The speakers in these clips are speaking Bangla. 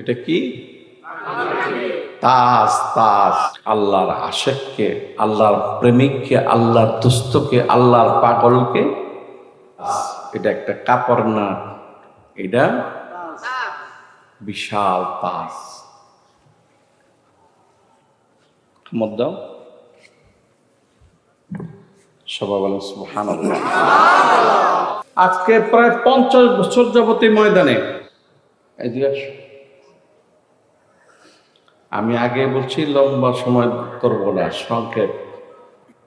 এটা কি? তাজ তাজ আল্লাহর আশেককে, আল্লাহর প্রেমিককে, আল্লাহর দুস্থকে আল্লাহর পাগলকে? এটা একটা কাপড় না, এটা বিশাল তাজ মত দাও। সবাই সুবহানাল্লাহ। আজকে প্রায় পঞ্চাশ বছর যাবতী ময়দানে। আসো। আমি আগে বলছি লম্বা সময় করবো না সংক্ষেপ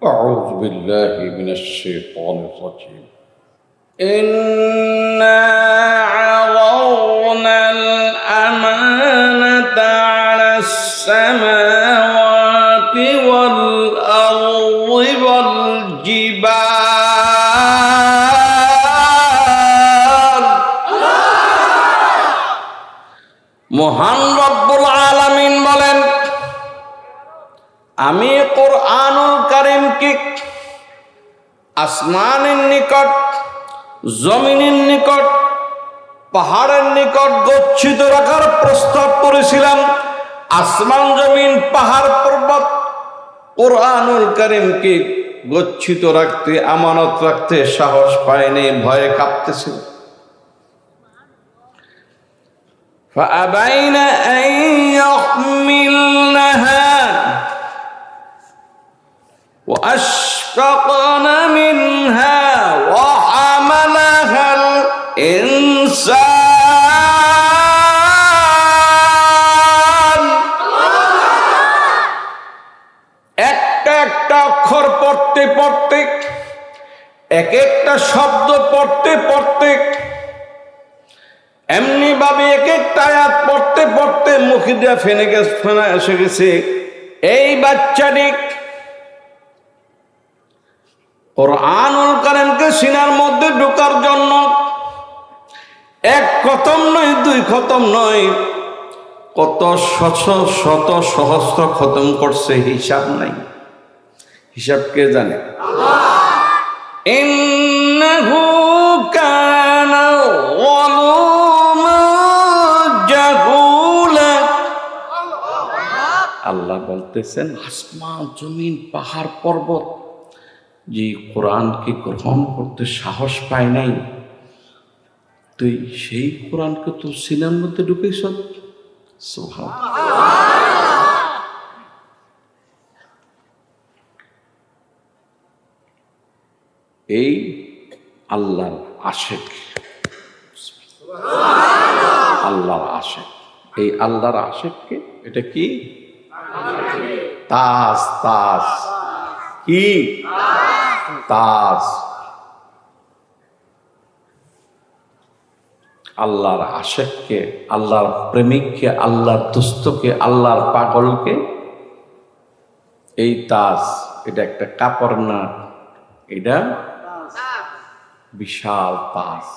أعوذ بالله من الشيطان الرجيم إنا عرضنا الأمانة على السماوات والأرض والجبال মহান রব্বুল আলামিন বলেন আমি কোরআনুল কারিমকে আসমানের নিকট জমিনের নিকট পাহাড়ের নিকট গচ্ছিত রাখার প্রস্তাব করেছিলাম আসমান জমিন পাহাড় পর্বত কোরআনুল কারিমকে গচ্ছিত রাখতে আমানত রাখতে সাহস পায়নি ভয়ে কাঁপতেছিল فأبين أن يحملنها وأشفقن منها وحملها الإنسان একটা একটা অক্ষর পড়তে পড়তে এক একটা শব্দ পড়তে পড়তে এমনি ভাবে এক একটা আয়াত পড়তে পড়তে মুখে দিয়া ফেনে গেছে ফেনা এসে গেছে। এই বাচ্চাটি কোরআনুল কারিমকে সিনার মধ্যে ঢোকার জন্য এক খতম নয় দুই খতম নয় কত শত শত সহস্র খতম করছে হিসাব নাই। হিসাব কে জানে? ইন্নাহু কানা আল্লাহ বলতেছেন, আসমান, জমিন, পাহাড়, পর্বত, যে কোরআনকে গ্রহণ করতে সাহস পায় নাই, তুই সেই কোরআনকে তোর সিনার মধ্যে ঢুকেছ এই আল্লাহর আশেক। আল্লাহর আশেক। এই আল্লাহর আশেককে এটা কি? তাজ তাস। কি? তাস। আল্লাহর আশেককে, আল্লাহর প্রেমিককে, আল্লাহর দুস্থকে আল্লাহর পাগলকে এই তাস, এটা একটা কাপড় না, এটা বিশাল তাস।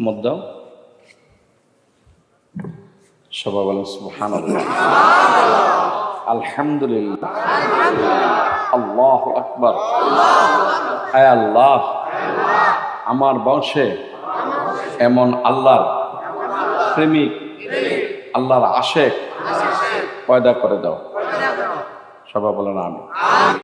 মত দাও। সবাই বলেন আলহামদুলিল্লাহ। আল্লাহ আকবার। আয় আল্লাহ। আমার বংশে এমন আল্লাহর প্রেমিক আল্লাহর আশেক পয়দা করে দাও। সবাই বলেন আমি